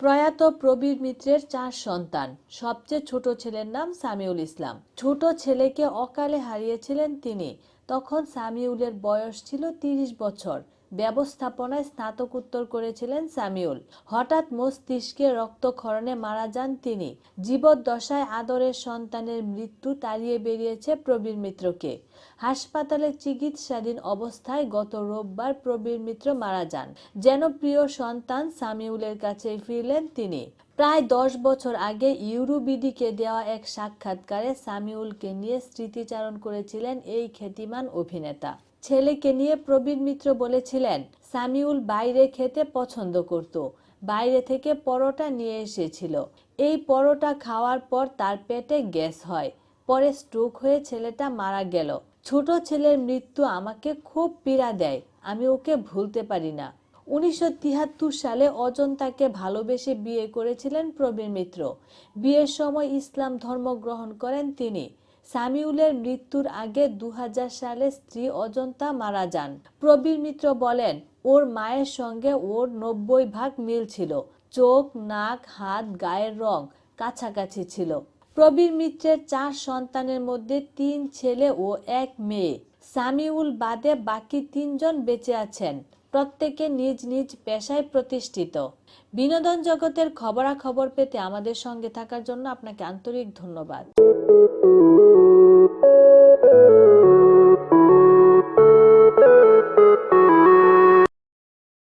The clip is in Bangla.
প্রয়াত প্রবীর মিত্রের চার সন্তান। সবচেয়ে ছোট ছেলের নাম সামিউল ইসলাম। ছোট ছেলেকে অকালে হারিয়েছিলেন তিনি। তখন সামিউলের বয়স ছিল তিরিশ বছর। ব্যবস্থাপনায় স্নাতকোত্তর করেছিলেন সামিউল হঠাৎ মস্তিষ্কে রক্তক্ষরণে মারা যান তিনি। জীবদ্দশায় আদরের সন্তানের মৃত্যু তাড়িয়ে বেরিয়েছে প্রবীর মিত্রকে। হাসপাতালে চিকিৎসাধীন অবস্থায় গত রোববার প্রবীর মিত্র মারা যান। যেন প্রিয় সন্তান সামিউলের কাছে ফিরলেন তিনি। প্রায় দশ বছর আগে ইউরোবিডিকে দেওয়া এক সাক্ষাৎকারে সামিউলকে নিয়ে স্মৃতিচারণ করেছিলেন এই খ্যাতিমান অভিনেতা। ছেলেকে নিয়ে প্রবীণ মিত্র বলেছিলেন, সামিউল বাইরে খেতে পছন্দ করত, বাইরে থেকে পরোটা নিয়ে এসেছিল। এই পরোটা খাওয়ার পর তার পেটে গ্যাস হয়, পরে স্ট্রোক হয়ে ছেলেটা মারা গেল। ছোট ছেলের মৃত্যু আমাকে খুব পীড়া দেয়, আমি ওকে ভুলতে পারি না। উনিশশো তিয়াত্তর সালে অজন্তাকে ভালোবেসে বিয়ে করেছিলেন প্রবীর মিত্র। বিয়ের সময় ইসলাম ধর্ম গ্রহণ করেন তিনি। সামিউলের মৃত্যুর আগে দু হাজার সালে স্ত্রী অজন্তা মারা যান। প্রবীর মিত্র বলেন, ওর মায়ের সঙ্গে ওর নব্বই ভাগ মিল ছিল। চোখ, নাক, হাত, গায়ের রং কাছাকাছি ছিল। প্রবীর মিত্রের চার সন্তানের মধ্যে তিন ছেলে ও এক মেয়ে। সামিউল বাদে বাকি তিনজন বেঁচে আছেন। প্রত্যেকে নিজ নিজ পেশায় প্রতিষ্ঠিত। বিনোদন জগতের খবরাখবর পেতে আমাদের সঙ্গে থাকার জন্য আপনাকে আন্তরিক ধন্যবাদ। Thank you.